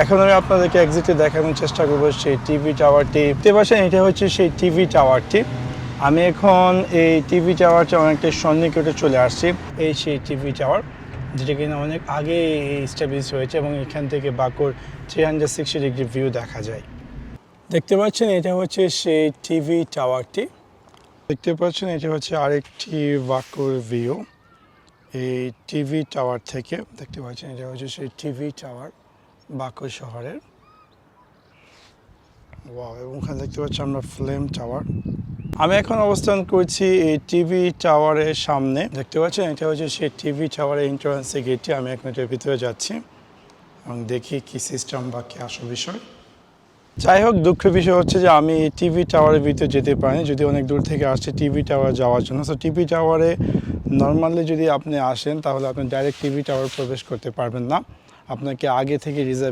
এখন আমি আপনাদেরকে এক্সিটে দেখানোর চেষ্টা করব সেই টিভি টাওয়ারটি দেখতে পাচ্ছেন, এটা হচ্ছে সেই টিভি টাওয়ারটি আমি এখন এই টিভি টাওয়ারটা অনেকটা সন্নিকটে চলে আসছি, এই সেই টিভি টাওয়ার যেটা কিনা অনেক আগে স্টাবলিশ হয়েছে এবং এখান থেকে বাঁকুর three hundred sixty degree view দেখা যায়। দেখতে পাচ্ছেন, এটা হচ্ছে সেই টিভি টাওয়ারটি দেখতে পাচ্ছেন, এটা হচ্ছে আরেকটি বাঁকুর ভিউ এই টিভি টাওয়ার থেকে। দেখতে পাচ্ছেন, এটা হচ্ছে সেই টিভি টাওয়ার বাঁকুড় শহরের। ওয়াও এবং ওখানে দেখতে পাচ্ছি আমরা ফ্লেম টাওয়ার। আমি এখন অবস্থান করছি এই টিভি টাওয়ারের সামনে। দেখতে পাচ্ছেন, এটা হচ্ছে সেই টিভি টাওয়ারের এন্ট্রান্সের গেটটি আমি এখন এটার ভিতরে যাচ্ছি এবং দেখি কি সিস্টেম বা কি আসল বিষয়। যাই হোক, দুঃখের বিষয় হচ্ছে যে আমি টিভি টাওয়ারের ভিতরে যেতে পারিনি, যদি অনেক দূর থেকে আসছে টিভি টাওয়ার যাওয়ার জন্য। সো টিভি টাওয়ারে নর্মালি যদি আপনি আসেন, তাহলে আপনি ডাইরেক্ট টিভি টাওয়ার প্রবেশ করতে পারবেন না। আপনাকে আগে থেকে রিজার্ভ